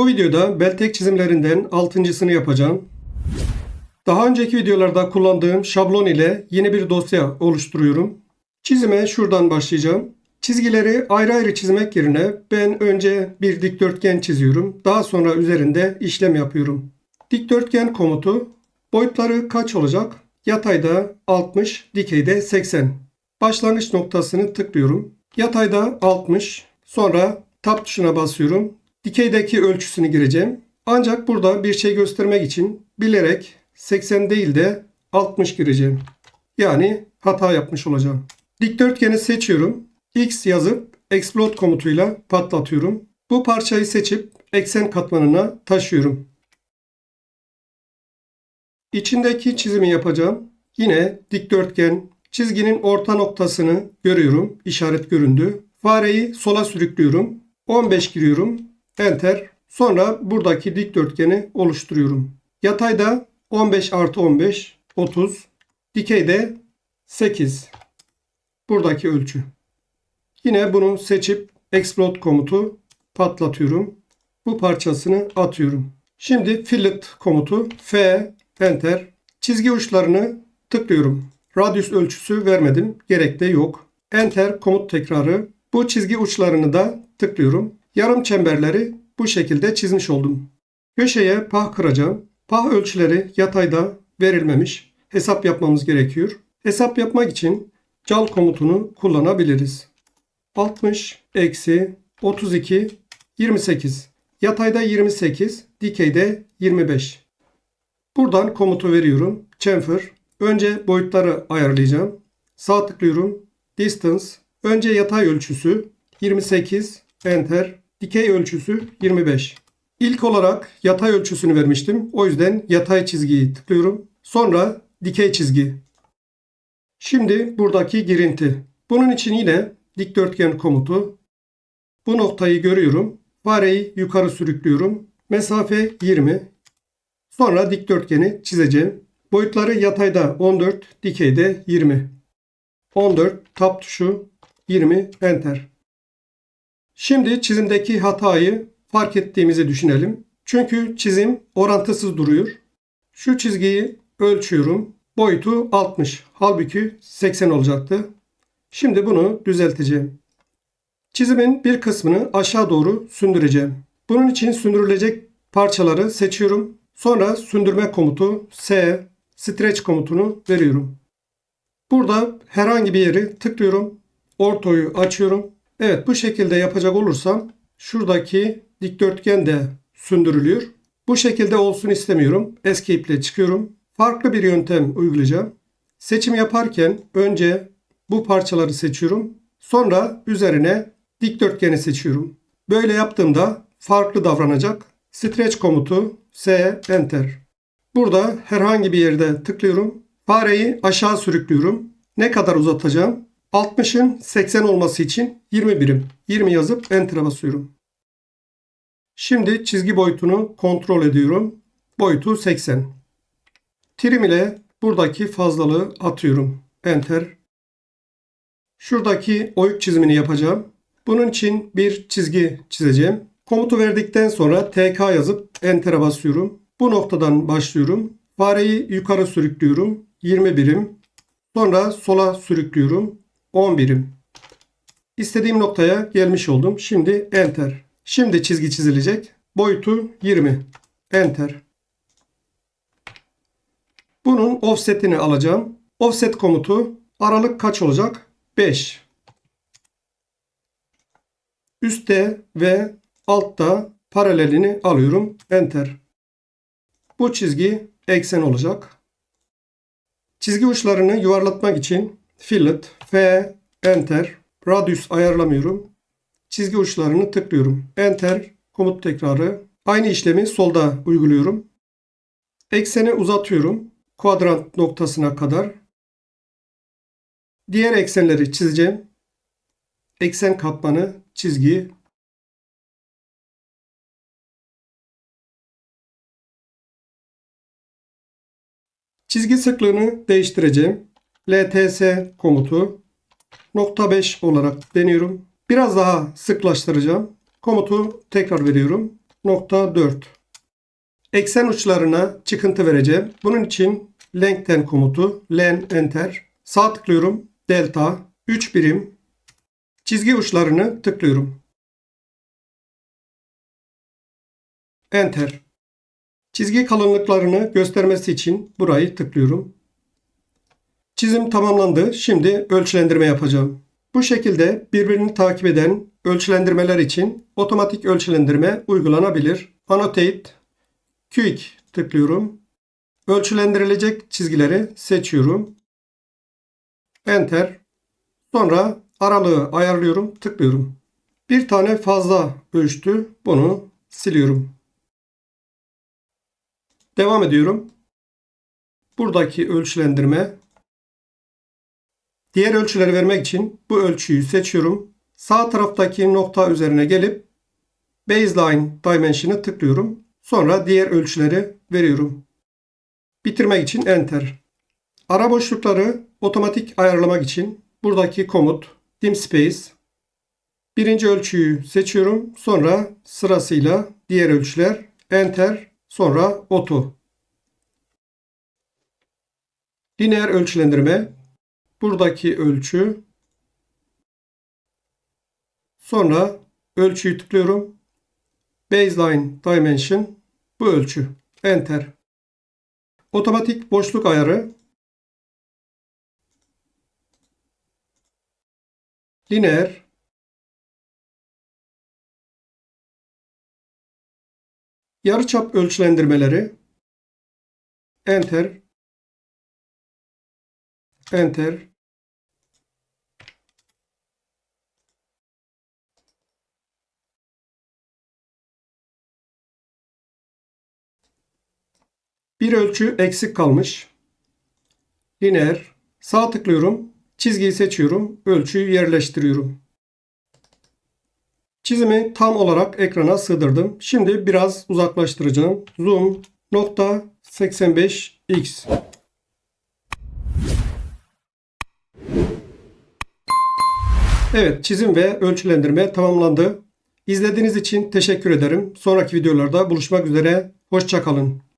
Bu videoda Beltek çizimlerinden altıncısını yapacağım. Daha önceki videolarda kullandığım şablon ile yeni bir dosya oluşturuyorum. Çizime şuradan başlayacağım. Çizgileri ayrı ayrı çizmek yerine ben önce bir dikdörtgen çiziyorum. Daha sonra üzerinde işlem yapıyorum. Dikdörtgen komutu boyutları kaç olacak? Yatayda 60, dikeyde 80. Başlangıç noktasını tıklıyorum. Yatayda 60, sonra tab tuşuna basıyorum. Dikeydeki ölçüsünü gireceğim. Ancak burada bir şey göstermek için bilerek 80 değil de 60 gireceğim. Yani hata yapmış olacağım. Dikdörtgeni seçiyorum. X yazıp explode komutuyla patlatıyorum. Bu parçayı seçip eksen katmanına taşıyorum. İçindeki çizimi yapacağım. Yine dikdörtgen çizginin orta noktasını görüyorum. İşaret göründü. Fareyi sola sürüklüyorum. 15 giriyorum. Enter. Sonra buradaki dikdörtgeni oluşturuyorum. Yatayda 15 artı 15 30. Dikeyde 8. Buradaki ölçü. Yine bunu seçip explode komutu patlatıyorum. Bu parçasını atıyorum. Şimdi fillet komutu F enter. Çizgi uçlarını tıklıyorum. Radyüs ölçüsü vermedim. Gerek de yok. Enter komut tekrarı. Bu çizgi uçlarını da tıklıyorum. Yarım çemberleri bu şekilde çizmiş oldum. Köşeye pah kıracağım. Pah ölçüleri yatayda verilmemiş. Hesap yapmamız gerekiyor. Hesap yapmak için cal komutunu kullanabiliriz. 60 eksi 32 28. Yatayda 28, dikeyde 25. Buradan komutu veriyorum. Chamfer. Önce boyutları ayarlayacağım. Sağ tıklıyorum. Distance. Önce yatay ölçüsü 28. Enter. Dikey ölçüsü 25. İlk olarak yatay ölçüsünü vermiştim. O yüzden yatay çizgiyi tıklıyorum. Sonra dikey çizgi. Şimdi buradaki girinti. Bunun için yine dikdörtgen komutu. Bu noktayı görüyorum. Fareyi yukarı sürüklüyorum. Mesafe 20. Sonra dikdörtgeni çizeceğim. Boyutları yatayda 14, dikeyde 20. 14 tab tuşu 20 enter. Şimdi çizimdeki hatayı fark ettiğimizi düşünelim. Çünkü çizim orantısız duruyor. Şu çizgiyi ölçüyorum. Boyutu 60. Halbuki 80 olacaktı. Şimdi bunu düzelteceğim. Çizimin bir kısmını aşağı doğru sündüreceğim. Bunun için sündürülecek parçaları seçiyorum. Sonra sündürme komutu S, stretch komutunu veriyorum. Burada herhangi bir yeri tıklıyorum. Ortoyu açıyorum. Evet bu şekilde yapacak olursam şuradaki dikdörtgen de sündürülüyor. Bu şekilde olsun istemiyorum. Escape ile çıkıyorum. Farklı bir yöntem uygulayacağım. Seçim yaparken önce bu parçaları seçiyorum. Sonra üzerine dikdörtgeni seçiyorum. Böyle yaptığımda farklı davranacak. Stretch komutu S Enter. Burada herhangi bir yerde tıklıyorum. Fareyi aşağı sürüklüyorum. Ne kadar uzatacağım? 60'ın 80 olması için 20 birim. 20 yazıp Enter'a basıyorum. Şimdi çizgi boyutunu kontrol ediyorum. Boyutu 80. Trim ile buradaki fazlalığı atıyorum. Enter. Şuradaki oyuk çizimini yapacağım. Bunun için bir çizgi çizeceğim. Komutu verdikten sonra TK yazıp Enter'a basıyorum. Bu noktadan başlıyorum. Fareyi yukarı sürüklüyorum. 20 birim. Sonra sola sürüklüyorum. 10 birim. İstediğim noktaya gelmiş oldum. Şimdi Enter. Şimdi çizgi çizilecek. Boyutu 20. Enter. Bunun offsetini alacağım. Offset komutu aralık kaç olacak? 5. Üste ve altta paralelini alıyorum. Enter. Bu çizgi eksen olacak. Çizgi uçlarını yuvarlatmak için fillet, F, Enter, radius ayarlamıyorum. Çizgi uçlarını tıklıyorum. Enter, komut tekrarı. Aynı işlemi solda uyguluyorum. Ekseni uzatıyorum. Kuadrant noktasına kadar. Diğer eksenleri çizeceğim. Eksen katmanı, çizgi. Çizgi sıklığını değiştireceğim. LTS komutu nokta 5 olarak deniyorum. Biraz daha sıklaştıracağım. Komutu tekrar veriyorum. 9.4 Eksen uçlarına çıkıntı vereceğim. Bunun için lengthen komutu len enter. Sağ tıklıyorum. Delta 3 birim. Çizgi uçlarını tıklıyorum. Enter. Çizgi kalınlıklarını göstermesi için burayı tıklıyorum. Çizim tamamlandı. Şimdi ölçülendirme yapacağım. Bu şekilde birbirini takip eden ölçülendirmeler için otomatik ölçülendirme uygulanabilir. Annotate, Quick tıklıyorum. Ölçülendirilecek çizgileri seçiyorum. Enter. Sonra aralığı ayarlıyorum. Tıklıyorum. Bir tane fazla ölçtü. Bunu siliyorum. Devam ediyorum. Buradaki ölçülendirme. Diğer ölçüleri vermek için bu ölçüyü seçiyorum. Sağ taraftaki nokta üzerine gelip Baseline Dimension'ı tıklıyorum. Sonra diğer ölçüleri veriyorum. Bitirmek için Enter. Ara boşlukları otomatik ayarlamak için buradaki komut dim space birinci ölçüyü seçiyorum. Sonra sırasıyla diğer ölçüler Enter sonra Auto. Lineer ölçülendirme buradaki ölçü sonra ölçüyü tıklıyorum. Baseline Dimension bu ölçü. Enter. Otomatik boşluk ayarı lineer yarıçap ölçülendirmeleri enter enter Bir ölçü eksik kalmış. Lineer. Sağ tıklıyorum. Çizgiyi seçiyorum. Ölçüyü yerleştiriyorum. Çizimi tam olarak ekrana sığdırdım. Şimdi biraz uzaklaştıracağım. Zoom nokta 85x. Evet çizim ve ölçülendirme tamamlandı. İzlediğiniz için teşekkür ederim. Sonraki videolarda buluşmak üzere. Hoşçakalın.